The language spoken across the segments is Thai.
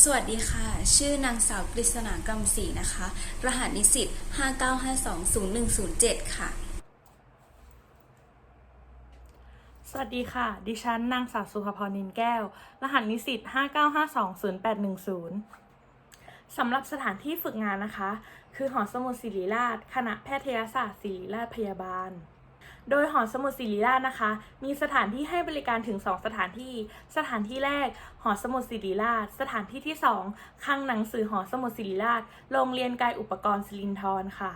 สวัสดีค่ะ ชื่อนางสาวกฤษณากรรมศรีนะคะ รหัสนิสิต 59520107 ค่ะ สวัสดีค่ะ ดิฉันนางสาวสุภพรนินแก้ว รหัสนิสิต 59520810 สำหรับสถานที่ฝึกงานนะคะ คือหอสมุดศิริราช คณะแพทยศาสตร์ศิริราชพยาบาล โดยหอสมุดศิริราชนะคะ มีสถานที่ให้บริการถึง 2 สถานที่ สถานที่แรก หอสมุดศิริราช สถานที่ที่ 2คลังหนังสือหอสมุดศิริราช โรงเรียนกายอุปกรณ์ศิรินทรค่ะ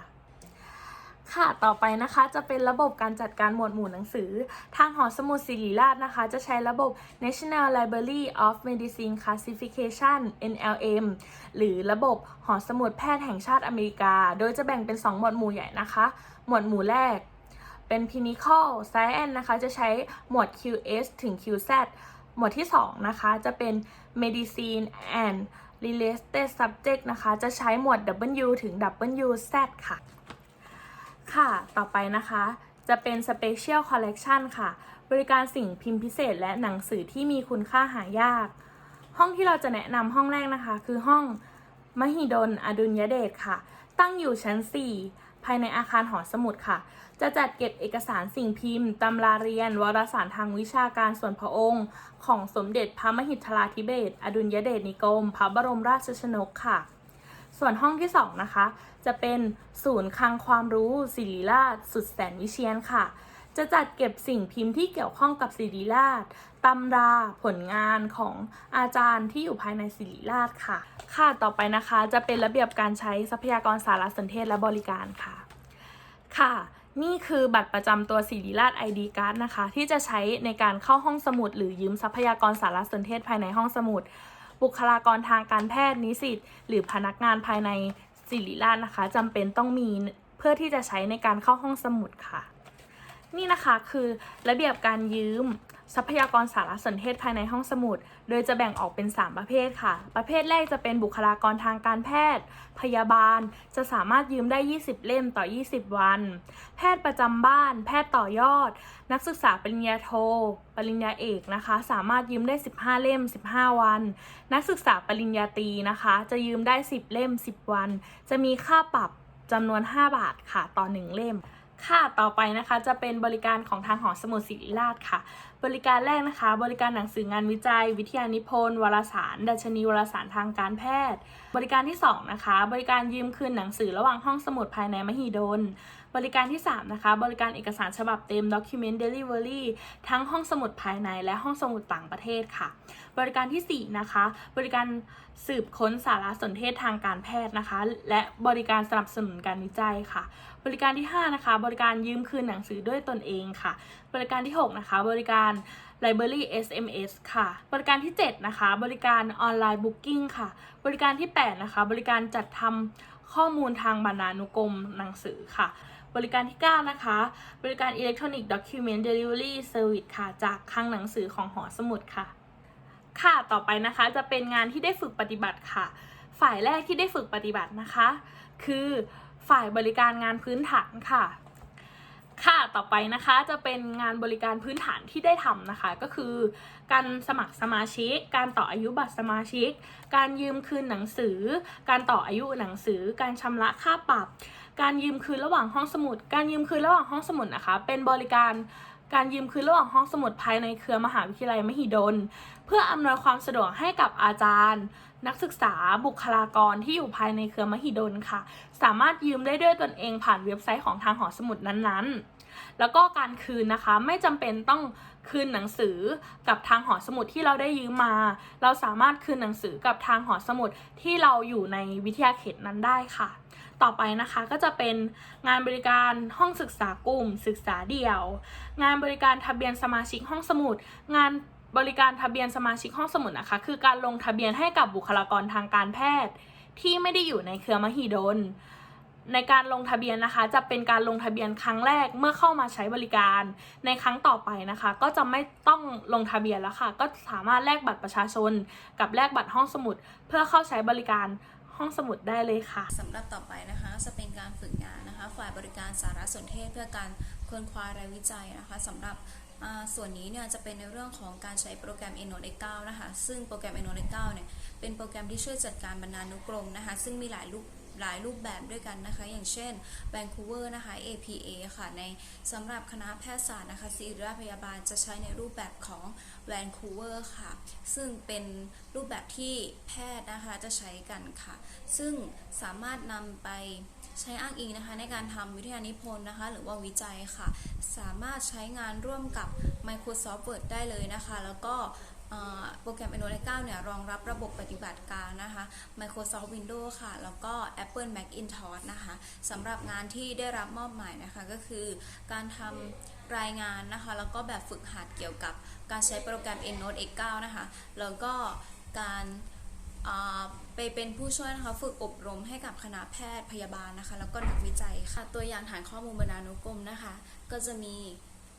ค่ะต่อไปนะคะจะเป็นระบบการจัดการหมวดหมู่หนังสือ ทางหอสมุดศิริราชนะคะ จะใช้ระบบ National Library of Medicine Classification NLM หรือระบบหอสมุดแพทย์แห่งชาติอเมริกา โดยจะแบ่งเป็น 2 หมวดหมู่ใหญ่นะคะ หมวดหมู่แรก เป็น Clinical Science นะคะ จะใช้หมวด QS ถึง QZ หมวดที่ 2 นะคะ จะเป็น Medicine and Related Subject นะคะ จะใช้หมวด W ถึง WZ ค่ะ ค่ะ ต่อไปนะคะ จะเป็น Special Collection ค่ะ บริการสิ่งพิมพ์พิเศษและหนังสือที่มีคุณค่าหายาก ห้องที่เราจะแนะนำห้องแรกนะคะ คือห้องมหิดลอดุลยเดชค่ะ ตั้งอยู่ชั้น 4 ภายในอาคารหอสมุดค่ะ จะจัดเก็บเอกสารสิ่งพิมพ์ ตำราเรียน วารสารทางวิชาการส่วนพระองค์ ของสมเด็จพระมหิทลาธิเบศรอดุลยเดชนิกรม พระบรมราชชนกค่ะ ส่วนห้องที่ 2 นะคะ จะเป็นศูนย์คลังความรู้ศิริราชสุดแสนวิเชียนค่ะ จะจัดเก็บสิ่งพิมพ์ที่เกี่ยวข้องกับศิริราชตำราผลงานของอาจารย์ที่อยู่ภายในศิริราชค่ะ ค่ะต่อไปนะคะจะเป็นระเบียบการใช้ทรัพยากรสารสนเทศและบริการค่ะ ค่ะ นี่คือบัตรประจำตัวศิริราช ID card นะคะ ที่จะใช้ในการเข้าห้องสมุด หรือยืมทรัพยากรสารสนเทศภายในห้องสมุด บุคลากรทางการแพทย์นิสิตหรือพนักงานภายในศิริราชนะคะจำเป็นต้องมีเพื่อที่จะใช้ในการเข้าห้องสมุดค่ะ นี่นะคะคือระเบียบการยืม ทรัพยากรสารสนเทศภายในห้องสมุด โดยจะแบ่งออกเป็น 3 ประเภทค่ะ ประเภทแรกจะเป็นบุคลากรทางการแพทย์ พยาบาล จะสามารถยืมได้ 20 เล่มต่อ 20 วัน แพทย์ประจำบ้าน แพทย์ต่อยอด นักศึกษาปริญญาโท ปริญญาเอกนะคะ สามารถยืมได้ 15 เล่ม 15 วัน นักศึกษาปริญญาตรีนะคะ จะยืมได้ 10 เล่ม 10 วัน จะมีค่าปรับจำนวน 5 บาทค่ะต่อ 1 เล่ม ค่ะ ต่อไปนะคะจะเป็นบริการของทางหอสมุดศิริราชค่ะบริการแรกนะคะ บริการหนังสืองานวิจัย วิทยานิพนธ์วารสาร ดัชนีวารสารทางการแพทย์ บริการที่ 2 นะคะ บริการยืมคืนหนังสือระหว่างห้องสมุดภายในมหิดล บริการที่ 3 นะคะ บริการเอกสารฉบับเต็ม Document Delivery ทั้งห้องสมุดภายในและห้องสมุดต่างประเทศค่ะ บริการที่ 4 นะคะ บริการสืบค้นสารสนเทศทางการแพทย์นะคะ และบริการสนับสนุนการวิจัยค่ะ บริการที่ 5 นะคะ บริการยืมคืนหนังสือด้วยตนเองค่ะ บริการที่ 6 นะคะ บริการ Library SMS ค่ะ บริการที่ 7 นะคะ บริการออนไลน์ Booking ค่ะ บริการที่ 8 นะคะ บริการจัดทำข้อมูลทางบรรณานุกรมหนังสือค่ะ บริการที่ 9 นะคะ บริการ Electronic Document Delivery Service ค่ะ จากคลังหนังสือของหอสมุดค่ะ ค่ะ ต่อไปนะคะจะเป็นงานที่ได้ฝึกปฏิบัติค่ะ ฝ่ายแรกที่ได้ฝึกปฏิบัตินะคะ คือฝ่ายบริการงานพื้นฐานค่ะ ค่ะต่อไปนะคะจะเป็นงานบริการพื้นฐานที่ได้ทำนะคะ ก็คือ การสมัครสมาชิก การต่ออายุบัตรสมาชิก การยืมคืนหนังสือ การต่ออายุหนังสือ การชำระค่าปรับ การยืมคืนระหว่างห้องสมุด การยืมคืนระหว่างห้องสมุดนะคะ เป็นบริการ การยืมคืนระหว่างห้องสมุดภายในเครือมหาวิทยาลัยมหิดล เพื่ออำนวยความสะดวกให้กับอาจารย์ นักศึกษาบุคลากรที่อยู่ภายในเครือมหิดลค่ะ สามารถยืมได้ด้วยตนเองผ่านเว็บไซต์ของทางหอสมุดนั้นๆ แล้วก็การคืนนะคะไม่จำเป็นต้องคืนหนังสือกับทางหอสมุดที่เราได้ยืมมา เราสามารถคืนหนังสือกับทางหอสมุดที่เราอยู่ในวิทยาเขตนั้นได้ค่ะ ต่อไปนะคะก็จะเป็นงานบริการห้องศึกษากลุ่ม ศึกษาเดี่ยว งานบริการทะเบียนสมาชิกห้องสมุด งานบริการทะเบียนสมาชิกห้องสมุดนะคะ คือการลงทะเบียนให้กับบุคลากรทางการแพทย์ ที่ไม่ได้อยู่ในเครือมหิดล ในการลงทะเบียนนะคะ จะเป็นการลงทะเบียนครั้งแรกเมื่อเข้ามาใช้บริการ ในครั้งต่อไปนะคะ ก็จะไม่ต้องลงทะเบียนแล้วค่ะ ก็สามารถแลกบัตรประชาชน กับแลกบัตรห้องสมุด เพื่อเข้าใช้บริการ ห้องสมุดได้เลยค่ะสำหรับต่อไปนะคะจะเป็นการฝึกงานนะคะ ฝ่ายบริการสารสนเทศเพื่อการค้นคว้าและวิจัยนะคะสำหรับส่วนนี้เนี่ยจะเป็นในเรื่องของการใช้โปรแกรม e n o t e 9นะคะ ซึ่งโปรแกรม e n o t e 9เนี่ยเป็นโปรแกรมที่ช่วยจัดการบรรณานุกรมนะคะ ซึ่งมีหลายรูป หลายรูปแบบด้วยกันนะคะ อย่างเช่น Vancouver นะคะ APA ค่ะในสำหรับคณะแพทยศาสตร์นะคะศิริราชพยาบาลจะใช้ในรูปแบบของ Vancouver ค่ะ ซึ่งเป็นรูปแบบที่แพทย์นะคะจะใช้กันค่ะ ซึ่งสามารถนำไปใช้อ้างอิงนะคะในการทำวิทยานิพนธ์นะคะ หรือว่าวิจัยค่ะ สามารถใช้งานร่วมกับ Microsoft Word ได้เลยนะคะ แล้วก็ โปรแกรม Android 9 เนี่ย รองรับระบบปฏิบัติการนะคะ Microsoft Windows ค่ะ แล้วก็ Apple Macintosh นะคะสำหรับงานที่ได้รับมอบหมายนะคะ ก็คือการทำรายงานนะคะ แล้วก็แบบฝึกหัดเกี่ยวกับการใช้โปรแกรม EndNote X9 นะคะ แล้วก็การไปเป็นผู้ช่วยนะคะฝึกอบรมให้กับคณะแพทย์พยาบาลนะคะ แล้วก็นักวิจัยค่ะ ตัวอย่างฐานข้อมูลบรรณานุกรมนะคะ ก็จะมี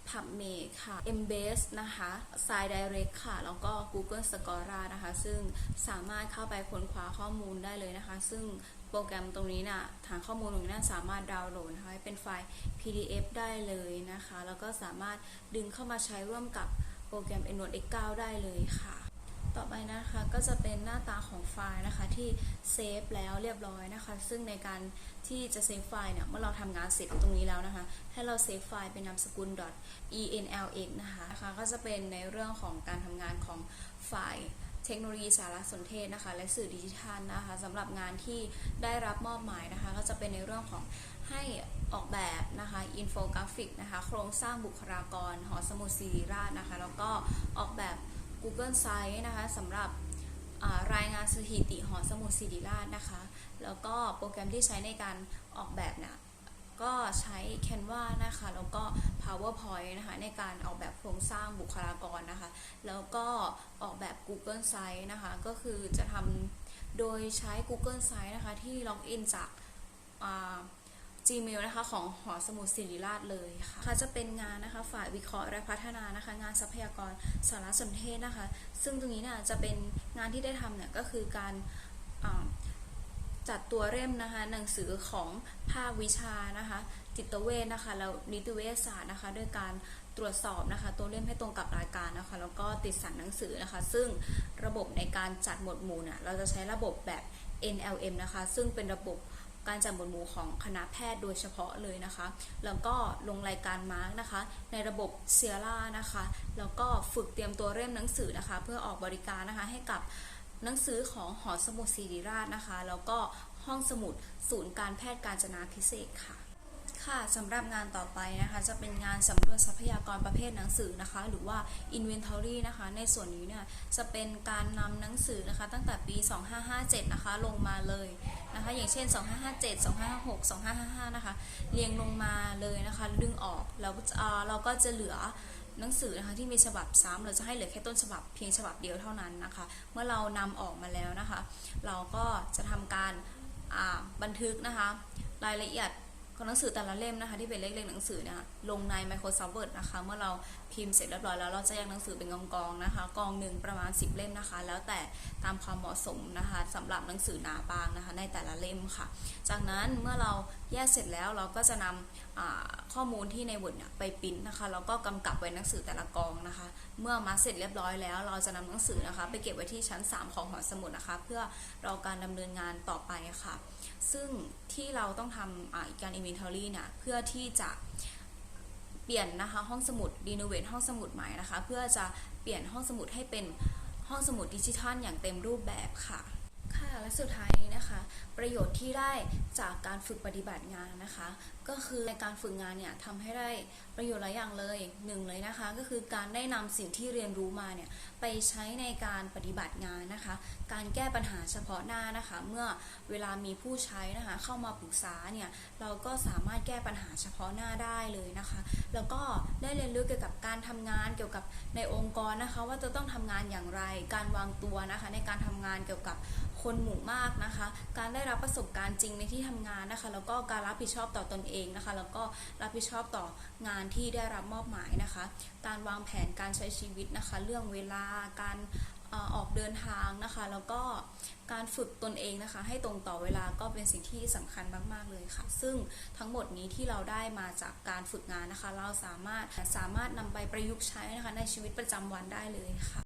ผับเมค่ะ Embase นะคะ SciDirect ค่ะ แล้วก็ Google Scholar นะคะ ซึ่งสามารถเข้าไปค้นคว้าข้อมูลได้เลยนะคะ ซึ่งโปรแกรมตรงนี้นะ่ะฐานข้อมูลตรงนี้นะสามารถดาวน์โหลดนะคะให้เป็นไฟล์ PDF ได้เลยนะคะ แล้วก็สามารถดึงเข้ามาใช้ร่วมกับโปรแกรม EndNote X9 ได้เลยค่ะ ต่อไปนะคะก็จะเป็นหน้าตาของไฟล์นะคะที่เซฟแล้วเรียบร้อยนะคะ ซึ่งในการที่จะเซฟไฟล์เนี่ยเมื่อเราทำงานเสร็จตรงนี้แล้วนะคะ ให้เราเซฟไฟล์เป็นนามสกุล .enlx นะคะนะคะก็จะเป็นในเรื่องของการทำงานของไฟล์เทคโนโลยีสารสนเทศนะคะ และสื่อดิจิทัลนะคะสำหรับงานที่ได้รับมอบหมายนะคะ ก็จะเป็นในเรื่องของให้ออกแบบนะคะอินโฟกราฟิกนะคะ โครงสร้างบุคลากรหอสมุดศิริราชนะคะ แล้วก็ออกแบบ Google Sites นะคะสำหรับรายงานสถิติหอสมุดศิริราชนะคะ แล้วก็โปรแกรมที่ใช้ในการออกแบบเนี่ยก็ใช้ Canva นะคะ แล้วก็ PowerPoint นะคะ ในการออกแบบโครงสร้างบุคลากรนะคะ แล้วก็ออกแบบ Google Sites นะคะ ก็คือจะทำโดยใช้ Google Sites นะคะ ที่ล็อกอินจากอ่า Gmail นะคะของหอสมุดศิริราชเลยค่ะค่ะจะเป็นงานนะคะฝ่ายวิเคราะห์และพัฒนานะคะ งานทรัพยากรสารสนเทศนะคะ ซึ่งตรงนี้เนี่ยจะเป็นงานที่ได้ทำเนี่ยก็คือการจัดตัวเล่มนะคะหนังสือของภาควิชานะคะจิตเวชนะคะแล้วนิติเวชศาสตร์นะคะด้วยการตรวจสอบนะคะตัวเล่มให้ตรงกับรายการนะคะแล้วก็ติดสันหนังสือนะคะ ซึ่งระบบในการจัดหมวดหมู่เนี่ยเราจะใช้ระบบแบบ NLM นะคะ ซึ่งเป็นระบบ การจัดหมวดหมู่ของคณะแพทย์โดยเฉพาะเลยนะคะ แล้วก็ลงรายการมาร์กนะคะ ในระบบเซียร่านะคะ แล้วก็ฝึกเตรียมตัวเล่มหนังสือนะคะ เพื่อออกบริการนะคะให้กับหนังสือของหอสมุดศิริราชนะคะ แล้วก็ห้องสมุดศูนย์การแพทย์การจนาพิเศษค่ะ ค่ะสำหรับงานต่อไปนะคะจะเป็นงานสำรวจทรัพยากรประเภทหนังสือนะคะ หรือว่า inventory นะคะ ในส่วนนี้เนี่ยจะเป็นการนำหนังสือนะคะ ตั้งแต่ปี 2557 นะคะ ลงมาเลยนะคะ อย่างเช่น 2557 2556 2555 นะคะ เรียงลงมาเลยนะคะ ดึงออกแล้วเราก็จะเหลือหนังสือนะคะที่มีฉบับซ้ำเราจะให้เหลือแค่ต้นฉบับเพียงฉบับเดียวเท่านั้นนะคะ เมื่อเรานำออกมาแล้วนะคะ เราก็จะทำการบันทึกนะคะ รายละเอียด ของหนังสือแต่ละเล่มนะคะ ที่เป็นเลขเลขหนังสือเนี่ยลงใน Microsoft Word นะคะ เมื่อเราพิมพ์เสร็จเรียบร้อยแล้วเราจะแยกหนังสือเป็นกองๆนะคะ กองหนึ่งประมาณ 10 เล่มนะคะ แล้วแต่ตามความเหมาะสมนะคะสำหรับหนังสือหนาบางนะคะ ในแต่ละเล่มค่ะ จากนั้นเมื่อเราแยกเสร็จแล้วเราก็จะนำข้อมูลที่ใน Word เนี่ยไปปริ้นนะคะแล้วก็กำกับไว้หนังสือแต่ละกองนะคะ เมื่อมาเสร็จเรียบร้อยแล้ว เราจะนำหนังสือนะคะ ไปเก็บไว้ที่ชั้น 3 ของหอสมุดนะคะ เพื่อรอการดำเนินงานต่อไปค่ะ ซึ่งที่เราต้องทำอ่าการ inventory เนี่ยเพื่อที่จะเปลี่ยนนะคะห้องสมุดรีโนเวทห้องสมุดใหม่นะคะ เพื่อจะเปลี่ยนห้องสมุดให้เป็นห้องสมุดดิจิทัลอย่างเต็มรูปแบบค่ะ ค่ะและสุดท้ายนี้นะคะ ประโยชน์ที่ได้จากการฝึกปฏิบัติงานนะคะ ก็คือในการฝึกงานเนี่ยทำให้ได้ประโยชน์หลายอย่างเลยหนึ่งเลยนะคะ ก็คือการได้นำสิ่งที่เรียนรู้มาเนี่ยไปใช้ในการปฏิบัติงานนะคะ การแก้ปัญหาเฉพาะหน้านะคะ เมื่อเวลามีผู้ใช้นะคะ เข้ามาปรึกษาเนี่ยเราก็สามารถแก้ปัญหาเฉพาะหน้าได้เลยนะคะ แล้วก็ได้เรียนรู้เกี่ยวกับการทำงานเกี่ยวกับในองค์กรนะคะ ว่าจะต้องทำงานอย่างไร การวางตัวนะคะ ในการทำงานเกี่ยวกับคนหมู่มากนะคะ การได้รับประสบการณ์จริงในที่ทำงานนะคะ แล้วก็การรับผิดชอบต่อตนเองนะคะ แล้วก็รับผิดชอบต่องานที่ได้รับมอบหมายนะคะ การวางแผนการใช้ชีวิตนะคะ เรื่องเวลาการออกเดินทางนะคะ แล้วก็การฝึกตนเองนะคะ ให้ตรงต่อเวลาก็เป็นสิ่งที่สำคัญมาก ๆ เลยค่ะ ซึ่งทั้งหมดนี้ที่เราได้มาจากการฝึกงานนะคะ เราสามารถสามารถนำไปประยุกต์ใช้นะคะในชีวิตประจำวันได้เลยค่ะ